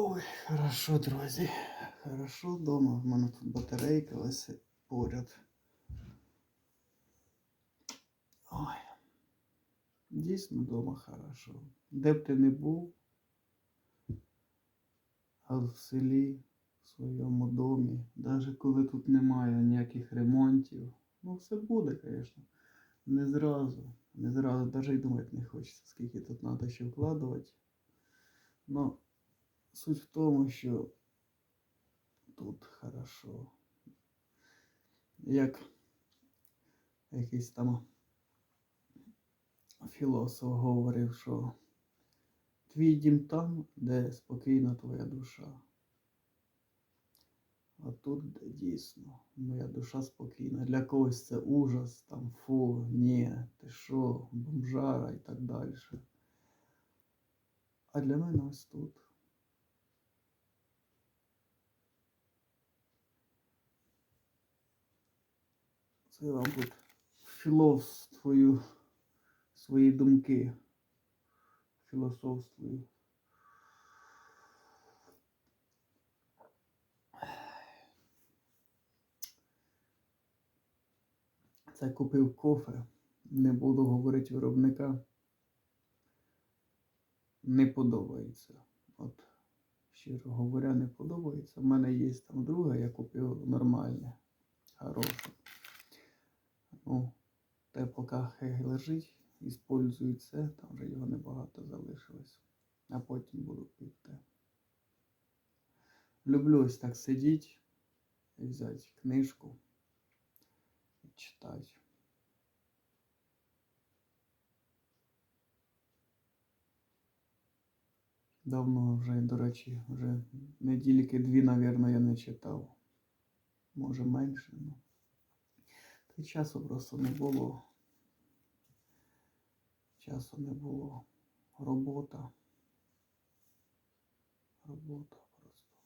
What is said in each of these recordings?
Ой, хорошо, друзі. Хорошо вдома. В мене тут батарейка висить поряд. Ой. Дійсно вдома хорошо. Де б ти не був, а в селі, в своєму домі, навіть коли тут немає ніяких ремонтів, ну все буде, звісно. Не зразу. Не зразу, навіть і думати не хочеться, скільки тут треба ще вкладувати. Но суть в тому, що тут хорошо. Як якийсь там філософ говорив, що твій дім там, де спокійна твоя душа. А тут, де дійсно, моя душа спокійна. Для когось це ужас, там фу, ні, ти що, бомжара і так далі. А для мене ось тут. Це вам тут філософствую свої думки. Філософствую. Це купив кофе. Не буду говорити виробника. Не подобається. От, щиро говоря, не подобається. У мене є там друге, я купив нормальне, хороше. Ну, те поки хай лежить, іспользую це, там вже його небагато залишилось. А потім буду пити. Люблю ось так сидіти і взяти книжку і читати. Давно вже, до речі, вже недільки дві, мабуть, я не читав. Може менше, ну. Та часу просто не було. Часу не було. Робота. Робота просто.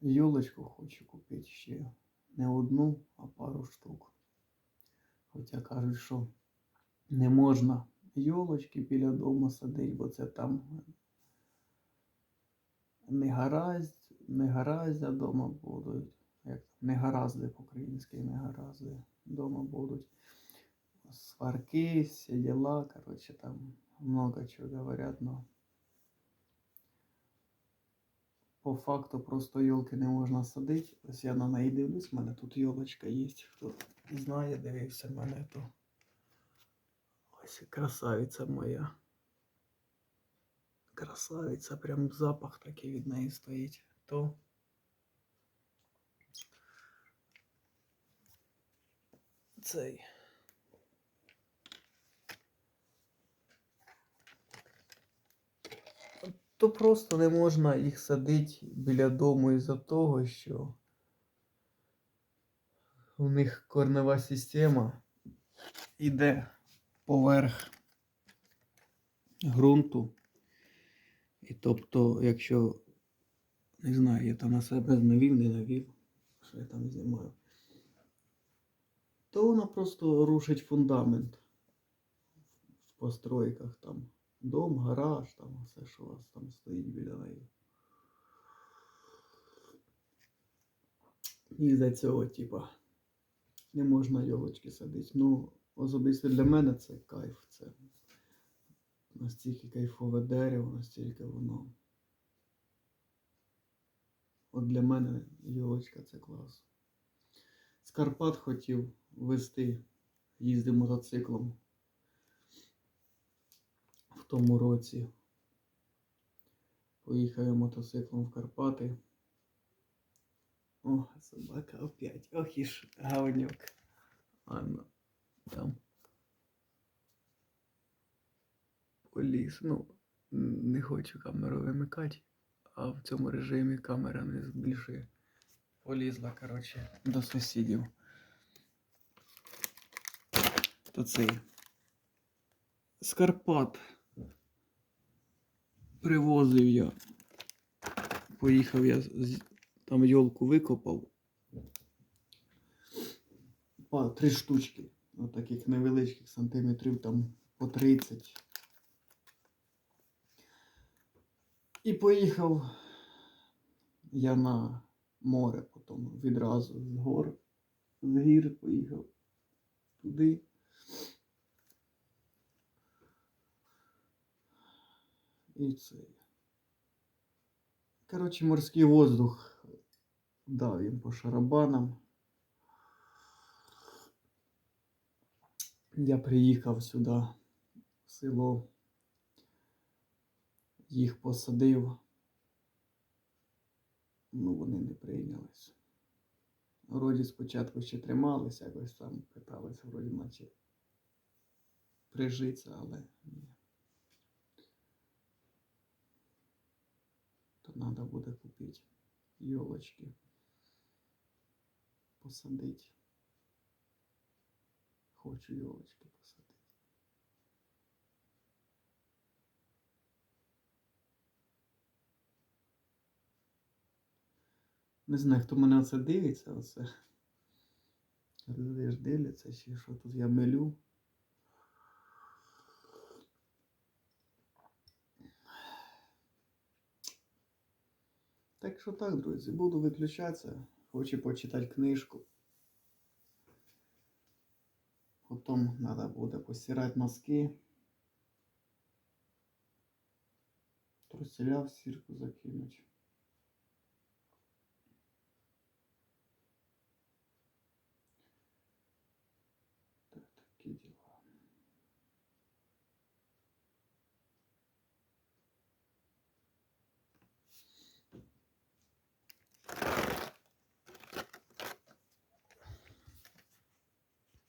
Йолочку хочу купити ще не одну, а пару штук. Хоча кажуть, що не можна йолочки біля дому садити, бо це там не гаразд, не гараздя дома будуть. Як не гаразди по-українськи, не гаразди дома будуть. Сварки, всі діла, коротше, там много чого говорять, но по факту просто йолки не можна садити. Ось я на неї дивлюсь, в мене тут йолочка є. Хто знає, дивився мене то. Ось красавиця моя. Красавиця, прям запах такий від неї стоїть. То цей. То просто не можна їх садити біля дому із-за того, що у них корнева система йде поверх ґрунту. І тобто, якщо, не знаю, я там на себе навів, не навів, що я там знімаю, то вона просто рушить фундамент в постройках там. Дом, гараж, там все, що у вас там стоїть біля неї. І за цього, типа, не можна йолочки садити. Ну, особисто для мене це кайф. Це настільки кайфове дерево, настільки воно. От для мене йолочка це клас. З Карпат хотів вести, їздив мотоциклом тому році. Поїхав я мотоциклом в Карпати. О, собака опять. Ох і ж говнюк. Ладно, там. Поліз. Ну, не хочу камеру вимикати, а в цьому режимі камера не збільшує. Полізла, коротше, до сусідів. То цей. З Карпат привозив я. Поїхав я там йолку викопав. По три штучки. Отаких невеличких сантиметрів там по 30. І поїхав я на море потім відразу з гор. З гір поїхав туди. І це. Коротше, морський воздух дав їм по шарабанам. Я приїхав сюди, в село, їх посадив. Ну, вони не прийнялись. Вроді спочатку ще трималися, якось там питалися, вроді наче прижитися, але ні. Треба буде купити йолочки. Посадити. Хочу йолочки посадити. Не знаю, хто мене оце дивиться, оце. Люди ж дивляться, чи що тут я мелю. Так що так, друзі, буду виключатися. Хочу почитати книжку. Потім треба буде постирати носки. Труселя в сірку закинуть.